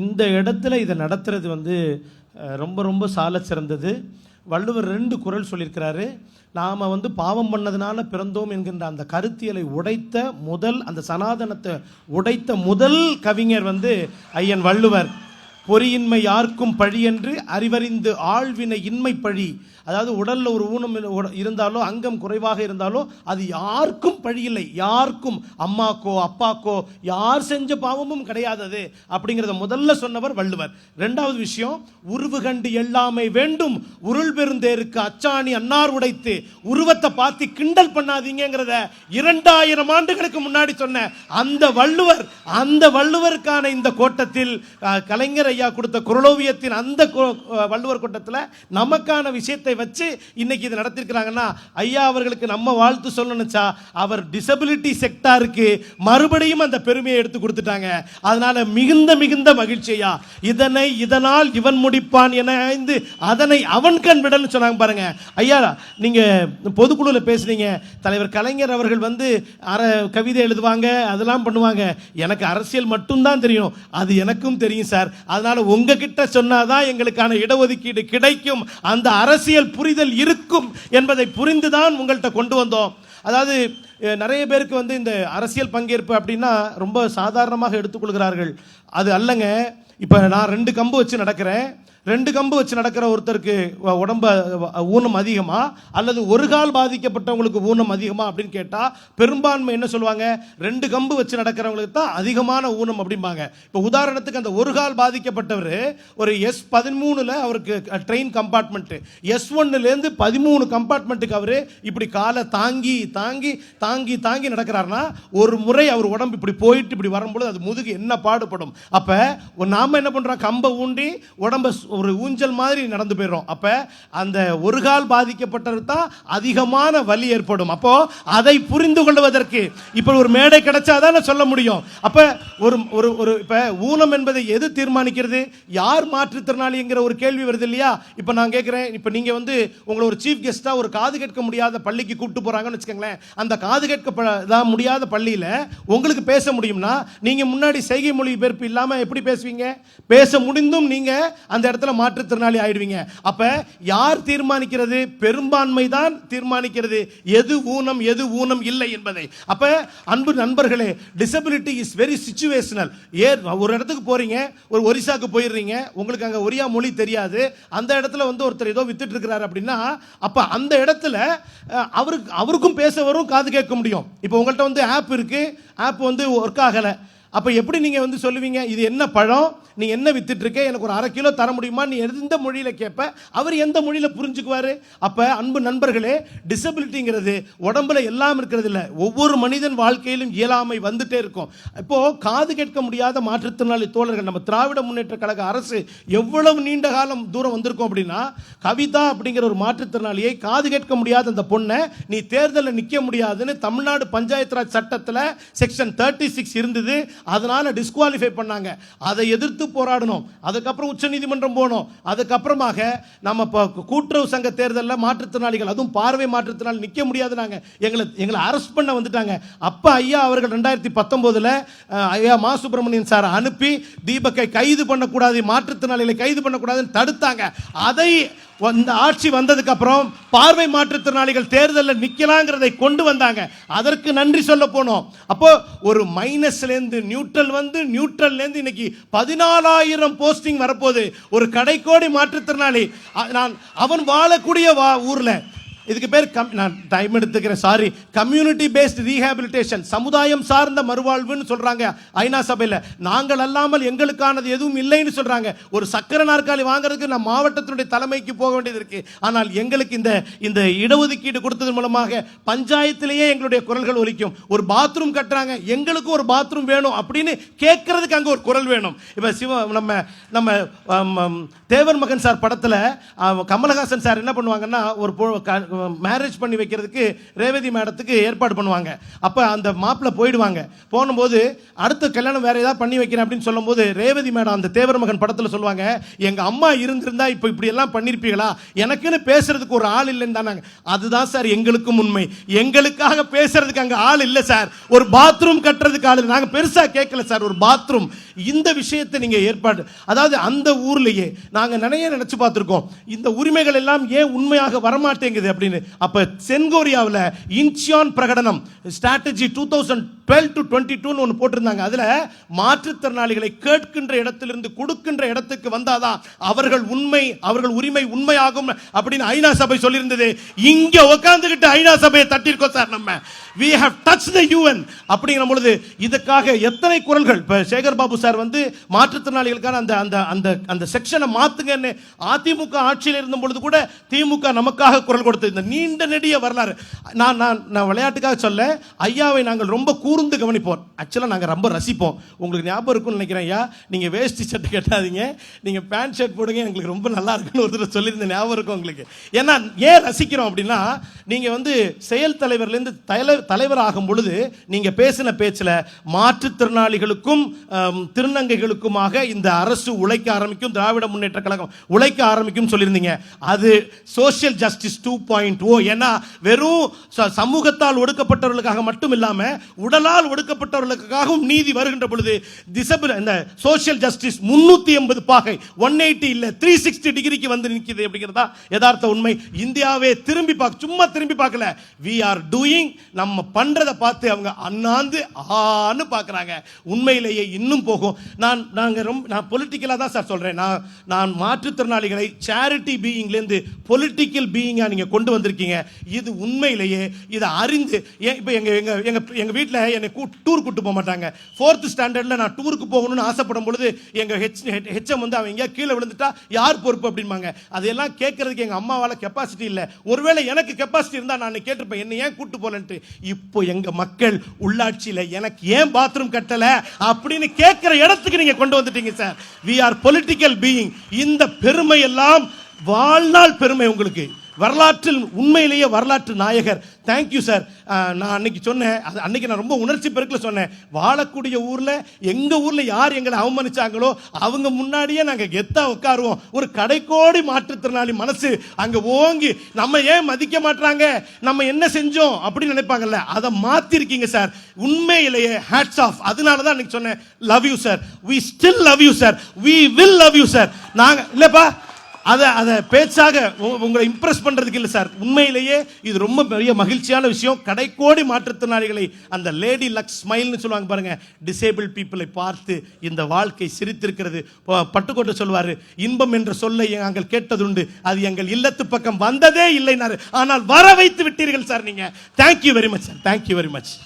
இந்த இடத்துல இதை நடத்துறது வந்து ரொம்ப ரொம்ப சால சிறந்தது. வள்ளுவர் ரெண்டு குரல் சொல்லியிருக்கிறாரு. நாம் வந்து பாவம் பண்ணதுனால பிறந்தோம் என்கின்ற அந்த கருத்தியலை உடைத்த முதல் அந்த சனாதனத்தை உடைத்த முதல் கவிஞர் வந்து ஐயன் வள்ளுவர். பொறியின்மை யாருக்கும் பழி என்று அறிவறிந்து ஆழ்வினை இன்மை பழி. அதாவது உடலில் ஒரு ஊனம் உட- இருந்தாலோ அங்கம் குறைவாக இருந்தாலோ அது யாருக்கும் பழி இல்லை. யாருக்கும் அம்மாக்கோ அப்பாக்கோ யார் செஞ்ச பாவமும் கிடையாதது அப்படிங்கிறத முதல்ல சொன்னவர் வள்ளுவர். ரெண்டாவது விஷயம் உருவு கண்டு எல்லாமே வேண்டும். உருள் பெருந்தேருக்கு அச்சாணி அன்னார் உடைத்து உருவத்தை பார்த்து கிண்டல் பண்ணாதீங்கிறத இரண்டாயிரம் ஆண்டுகளுக்கு முன்னாடி சொன்ன அந்த வள்ளுவர் அந்த வள்ளுவருக்கான இந்த கோட்டத்தில் அஹ், கலைஞர் ஐயா கொடுத்த குரலோவியத்தின் அந்த கோ- வள்ளுவர் கூட்டத்தில் நமக்கான விஷயத்தை வச்சு இன்னைக்கு இது நடத்திருக்கிறாங்கன்னா ஐயா அவர்களுக்கு நம்ம வாழ்த்து சொல்லணுச்சா அவர் டிசபிலிட்டி செக்டாருக்கு மறுபடியும் அந்த பெருமையை எடுத்து கொடுத்துட்டாங்க. அதனால மிகுந்த மிகுந்த மகிழ்ச்சி ஐயா. இதனை இதனால் இவன் முடிப்பான் என ஐந்து அதனை அவன் கண் விடன்னு சொன்னாங்க பாருங்க. ஐயா நீங்க பொதுக்குழுவில் பேசுனீங்க. தலைவர் கலைஞர் அவர்கள் வந்து அற கவிதை எழுதுவாங்க அதெல்லாம் பண்ணுவாங்க. எனக்கு அரசியல் மட்டும்தான் தெரியும். அது எனக்கும் தெரியும் சார். அதனால் உங்ககிட்ட சொன்னாதான் எங்களுக்கான இடஒதுக்கீடு கிடைக்கும். அந்த அரசியல் புரிதல் இருக்கும் என்பதை புரிந்து தான் உங்கள்கிட்ட கொண்டு வந்தோம். அதாவது நிறைய பேருக்கு வந்து இந்த அரசியல் பங்கேற்பு அப்படின்னா ரொம்ப சாதாரணமாக எடுத்துக்கொள்கிறார்கள். அது அல்லங்க இப்போ நான் ரெண்டு கம்பு வச்சு நடக்கிறேன். ரெண்டு கம்பு வச்சு நடக்கிற ஒருத்தருக்கு உடம்ப ஊனம் அதிகமா? அல்லது ஒரு கால் பாதிக்கப்பட்டவங்களுக்கு ஊனம் அதிகமா அப்படின்னு கேட்டால் பெரும்பான்மை என்ன சொல்லுவாங்க? ரெண்டு கம்பு வச்சு நடக்கிறவங்களுக்கு தான் அதிகமான ஊனம் அப்படிம்பாங்க. இப்போ உதாரணத்துக்கு அந்த ஒரு கால் பாதிக்கப்பட்டவர் ஒரு எஸ் பதிமூணில் அவருக்கு ட்ரெயின் கம்பார்ட்மெண்ட்டு எஸ் ஒன்னுலேருந்து பதிமூணு கம்பார்ட்மெண்ட்டுக்கு அவர் இப்படி காலை தாங்கி தாங்கி தாங்கி தாங்கி நடக்கிறாருன்னா ஒரு முறை அவர் உடம்பு இப்படி போயிட்டு இப்படி வரும்பொழுது அது முதுகு என்ன பாடுபடும்? அப்போ நாம் என்ன பண்ணுறோம் கம்பை ஊண்டி உடம்பை ஒரு ஊஞ்சல் மாதிரி நடந்து போயிடும் அப்போ அந்த ஒரு கால் பாதிக்கப்பட்டது தான் அதிகமான வலி ஏற்படும். அப்போது அதை புரிந்து கொள்வதற்கு இப்போ ஒரு மேடை கிடைச்சாதான் சொல்ல முடியும். அப்போ ஒரு ஒரு ஒரு இப்போ ஊனம் என்பதை எது தீர்மானிக்கிறது? யார் மாற்றுத்திறனாளிங்கிற ஒரு கேள்வி வருது இல்லையா? இப்போ நான் கேட்குறேன் இப்போ நீங்கள் வந்து உங்களை ஒரு சீஃப் கெஸ்ட்டாக ஒரு காது கேட்க முடியாத பள்ளிக்கு கூப்பிட்டு போகிறாங்கன்னு வச்சுக்கோங்களேன். அந்த காது கேட்க தான் முடியாத பள்ளியில் உங்களுக்கு பேச முடியும்னா நீங்கள் முன்னாடி செய்கை மொழி பெயர்ப்பு இல்லாமல் எப்படி பேசுவீங்க? பேச முடிந்தும் நீங்கள் அந்த இடத்துல மாற்றுத்திறனாளி ஆயிடுவீங்க. அப்ப யார் தீர்மானிக்கிறது? பெரும்பான்மை தான் தீர்மானிக்கிறது. எது ஊனம் எது ஊனம் இல்லை என்பதை. அப்ப அன்பு நண்பர்களே டிசபிலிட்டி இஸ் வெரி சுச்சுவேஷனல் ஏ ஒரு இடத்துக்கு போறீங்க ஒரு ஒரிசாக்கு போயிடுறீங்க உங்களுக்கு அங்க ஒரியா மொழி தெரியாது. அந்த இடத்துல வந்து ஒருத்தர் ஏதோ வித்துட்டு இருக்கிறாரு அப்படின்னா அப்ப அந்த இடத்துல அவருக்கு அவருக்கும் பேச வரும் காது கேட்க முடியும். இப்போ உங்கள்கிட்ட வந்து ஆப் இருக்கு. ஆப் வந்து ஒர்க் ஆகலை. அப்போ எப்படி நீங்கள் வந்து சொல்லுவீங்க? இது என்ன பழம்? நீ என்ன வித்துட்ருக்க எனக்கு ஒரு அரை கிலோ தர முடியுமா? நீ எந்த மொழியில் கேட்ப அவர் எந்த மொழியில் புரிஞ்சுக்குவார்? அப்போ அன்பு நண்பர்களே டிசபிலிட்டிங்கிறது உடம்புல எல்லாம் இருக்கிறது இல்லை. ஒவ்வொரு மனிதன் வாழ்க்கையிலும் இயலாமை வந்துட்டே இருக்கும். இப்போது காது கேட்க முடியாத மாற்றுத்திறனாளி தோழர்கள் நம்ம திராவிட முன்னேற்ற கழக அரசு எவ்வளவு நீண்ட காலம் தூரம் வந்திருக்கோம் அப்படின்னா கவிதா அப்படிங்கிற ஒரு மாற்றுத்திறனாளியை காது கேட்க முடியாத அந்த பொண்ணை நீ தேர்தலில் நிற்க முடியாதுன்னு தமிழ்நாடு பஞ்சாயத்து ராஜ் சட்டத்தில் செக்ஷன் தேர்ட்டி சிக்ஸ் இருந்தது. அதனால் டிஸ்குவாலிஃபை பண்ணாங்க. அதை எதிர்த்து போராடணும். அதுக்கப்புறம் உச்சநீதிமன்றம் போனோம் அதுக்கப்புறமாக நம்ம இப்போ கூட்டுறவு சங்க தேர்தலில் மாற்றுத்திறனாளிகள் அதுவும் பார்வை மாற்றுத்திறனாளி நிற்க முடியாது நாங்கள் எங்களை எங்களை அரெஸ்ட் பண்ண வந்துட்டாங்க. அப்போ ஐயா அவர்கள் ரெண்டாயிரத்தி பத்தொம்போதில் ஐயா மா சுப்பிரமணியன் சார் அனுப்பி தீபக்கை கைது பண்ணக்கூடாது மாற்றுத்திறனாளிகளை கைது பண்ணக்கூடாதுன்னு தடுத்தாங்க. அதை இந்த ஆட்சி வந்ததுக்கு அப்புறம் பார்வை மாற்றுத்திறனாளிகள் தேர்தலில் நிற்கலாங்கிறதை கொண்டு வந்தாங்க. அதற்கு நன்றி சொல்ல போனோம். அப்போ ஒரு மைனஸ்லேருந்து நியூட்ரல் வந்து நியூட்ரல்லேருந்து இன்னைக்கு பதினாலாயிரம் போஸ்டிங் வரப்போகுது. ஒரு கடைக்கோடி மாற்றுத்திறனாளி நான் அவன் வாழக்கூடிய வா ஊரில். இதுக்கு பேர் கம் நான் டைம் எடுத்துக்கிறேன் சாரி கம்யூனிட்டி பேஸ்ட் ரீஹாபிலிட்டேஷன் சமுதாயம் சார்ந்த மறுவாழ்வுன்னு சொல்கிறாங்க ஐநா சபையில். நாங்கள் அல்லாமல் எங்களுக்கானது எதுவும் இல்லைன்னு சொல்கிறாங்க ஒரு சக்கர நாற்காலி வாங்குறதுக்கு நான் மாவட்டத்தினுடைய தலைமைக்கு போக வேண்டியது இருக்குது ஆனால் எங்களுக்கு இந்த இந்த இடஒதுக்கீடு கொடுத்தது மூலமாக பஞ்சாயத்திலேயே எங்களுடைய குரல்கள் ஒலிக்கும். ஒரு பாத்ரூம் கட்டுறாங்க எங்களுக்கும் ஒரு பாத்ரூம் வேணும் அப்படின்னு கேட்கறதுக்கு அங்கே ஒரு குரல் வேணும். இப்போ சிவ நம்ம நம்ம தேவர் மகன் சார் படத்தில் கமலஹாசன் சார் என்ன பண்ணுவாங்கன்னா ஒரு மேரேஜ் பண்ணி வைக்கிறதுக்கு ரேவதி மேடத்துக்கு ஏற்பாடு பண்ணுவாங்க. அப்போ அந்த மாப்பிள்ளை போயிடுவாங்க. போனும்போது அடுத்த கல்யாணம் வேற ஏதாவது பண்ணி வைக்கிறேன் அப்படின்னு சொல்லும்போது ரேவதி மேடம் அந்த தேவர் மகன் படத்தில் சொல்லுவாங்க எங்கள் அம்மா இருந்திருந்தா இப்போ இப்படி எல்லாம் பண்ணியிருப்பீங்களா எனக்குன்னு பேசுறதுக்கு ஒரு ஆள் இல்லைன்னு தானாங்க. அதுதான் சார் எங்களுக்கும் உண்மை. எங்களுக்காக பேசுறதுக்கு அங்கே ஆள் இல்லை சார். ஒரு பாத்ரூம் கட்டுறதுக்கு ஆள் இல்லை. நாங்கள் பெருசாக கேட்கல சார். ஒரு பாத்ரூம் இந்த விஷயத்தை நீங்க ஏற்பாடு அதாவது அந்த ஊர்லயே நாங்க நிறைய நினைச்சு பார்த்துருக்கோம். இந்த உரிமைகள் எல்லாம் ஏன் உண்மையாக வரமாட்டேங்குது அப்படின்னு? அப்ப சென்கோரியாவில் இன்ச்சியான் பிரகடனம் strategy two thousand twelve to twenty டூன்னு ஒன்று போட்டிருந்தாங்க. அதில் மாற்றுத்திறனாளிகளை கேட்கின்ற இடத்திலிருந்து கொடுக்கின்ற இடத்துக்கு வந்தாதான் அவர்கள் உண்மை அவர்கள் உரிமை உண்மையாகும் அப்படின்னு ஐநா சபை சொல்லியிருந்தது. இங்க உட்கார்ந்துகிட்டு ஐநா சபையை தட்டிருக்கோம் சார் நம்ம. We have touch the UN அப்படிங்கிற பொழுது இதுக்காக எத்தனை குரல்கள்? இப்போ சேகர் பாபு சார் வந்து மாற்றுத்திறனாளிகளுக்கான அந்த அந்த அந்த அந்த செக்ஷனை மாத்துங்கன்னு அதிமுக ஆட்சியில் இருந்த பொழுது கூட திமுக நமக்காக குரல் கொடுத்தது இந்த நீண்ட நெடிய வரலாறு. நான் நான் நான் விளையாட்டுக்காக சொல்ல ஐயாவை நாங்கள் ரொம்ப கூர்ந்து கவனிப்போம். ஆக்சுவலாக நாங்கள் ரொம்ப ரசிப்போம். உங்களுக்கு ஞாபகம் இருக்கும்னு நினைக்கிறேன் ஐயா. நீங்கள் வேஷ்டி ஷர்ட் கட்டாதீங்க. நீங்கள் பேண்ட் ஷர்ட் போடுங்க எங்களுக்கு ரொம்ப நல்லா இருக்குன்னு ஒருத்தர் சொல்லியிருந்த ஞாபகம் இருக்கும் உங்களுக்கு. ஏன்னா ஏன் ரசிக்கிறோம் அப்படின்னா நீங்கள் வந்து செயல் தலைவர்லேருந்து தலை தலைவர் ஆகும் பொழுது நீங்கள் பேசின பேச்சில் மாற்றுத்திறனாளிகளுக்கும் திருநங்கைகளுக்குமாக இந்த அரசு உழைக்க ஆரம்பிக்கும் திராவிட முன்னேற்ற கழகம் உழைக்க ஆரம்பிக்கும் சொல்லியிருந்தீங்க. அது social justice two point O ஏன்னா வெறும் ச- சமூகத்தால் ஒடுக்கப்பட்டவர்களுக்காக மட்டும் இல்லாமல் உடலால் ஒடுக்கப்பட்டவர்களுக்காகவும் நீதி வருகின்ற பொழுது டிசபிள் இந்த சோஷியல் ஜஸ்டிஸ் முன்னூத்தி எண்பது பாகை ஒன் எயிட்டி இல்லை த்ரீ சிக்ஸ்டி டிகிரிக்கு வந்து நிற்கிது அப்படிங்கிறதா யதார்த்த உண்மை. இந்தியாவே திரும்பி பார்க்க சும்மா திரும்பி பார்க்கல வி ஆர் டூயிங் நம்ம பண்றதை பார்த்து அவங்க அண்ணாந்து ஆன்னு பார்க்குறாங்க உண்மையிலேயே இன்னும் போகும். நான் நாங்கள் ரொம்ப நான் பொலிட்டிக்கலா தான் சார் சொல்றேன். நான் நான் மாற்றுத்திறனாளிகளை சேரிட்டி பீயிங்லேருந்து பொலிட்டிக்கல் பீயிங்காக நீங்க கொண்டு வந்திருக்கீங்க. இது உண்மையிலேயே இதை அறிந்து ஏன் இப்போ எங்கள் எங்கள் எங்கள் எங்கள் வீட்டில் என்னை கூ டூர் கூட்டு போக மாட்டாங்க. ஃபோர்த்து ஸ்டாண்டர்டில் நான் டூருக்கு போகணும்னு ஆசைப்படும் பொழுது எங்கள் ஹெச் ஹெச்எம் வந்து அவங்க எங்கேயா கீழே விழுந்துட்டா யார் பொறுப்பு அப்படிம்பாங்க. அதையெல்லாம் கேட்கறதுக்கு எங்கள் அம்மாவால் கெப்பாசிட்டி இல்லை. ஒருவேளை எனக்கு கெப்பாசிட்டி இருந்தால் நான் கேட்டிருப்பேன் என்ன ஏன் கூட்டு போகலன்ட்டு இப்போ எங்கள் மக்கள் உள்ளாட்சியில் எனக்கு ஏன் பாத்ரூம் கட்டலை? அப்படின்னு கேட்க இடத்துக்கு நீங்க கொண்டு வந்துட்டீங்க sir we are political being இந்த பெருமை எல்லாம் வாழ்நாள் பெருமை உங்களுக்கு. வரலாற்றில் உண்மையிலேயே வரலாற்று நாயகர். தேங்க்யூ சார் நான் அன்னைக்கு சொன்னேன். அது அன்னைக்கு நான் ரொம்ப உணர்ச்சி பெருக்கில் சொன்னேன். வாழக்கூடிய ஊரில் எங்கள் ஊரில் யார் எங்களை அவமானிச்சாங்களோ அவங்க முன்னாடியே நாங்கள் கெத்தா உட்காருவோம். ஒரு கடைக்கோடி மாற்றுத்திறனாளி மனசு அங்கே ஓங்கி நம்ம ஏன் மதிக்க மாட்டாங்க நம்ம என்ன செஞ்சோம்? அப்படின்னு நினைப்பாங்கல்ல. அதை மாற்றிருக்கீங்க சார் உண்மையிலேயே ஹேட்ஸ் ஆஃப் அதனால தான் அன்னைக்கு சொன்னேன் love you sir we still love you sir we will love you sir நாங்கள் இல்லைப்பா அதை அதை பேச்சாக உ- உங்களை இம்ப்ரெஸ் பண்ணுறதுக்கு இல்லை சார். உண்மையிலேயே இது ரொம்ப பெரிய மகிழ்ச்சியான விஷயம். கடைக்கோடி மாற்றுத்திறனாளிகளை அந்த லேடி லக் ஸ்மைல்னு சொல்லுவாங்க பாருங்கள் டிசேபிள் பீப்புளை பார்த்து இந்த வாழ்க்கை சிரித்திருக்கிறது. பட்டுக்கோட்டை சொல்வார் இன்பம் என்ற சொல்லை நாங்கள் கேட்டதுண்டு. அது எங்கள் இல்லத்து பக்கம் வந்ததே இல்லைனாரு. ஆனால் வர வைத்து விட்டீர்கள் சார் நீங்கள் thank you very much sir thank you very much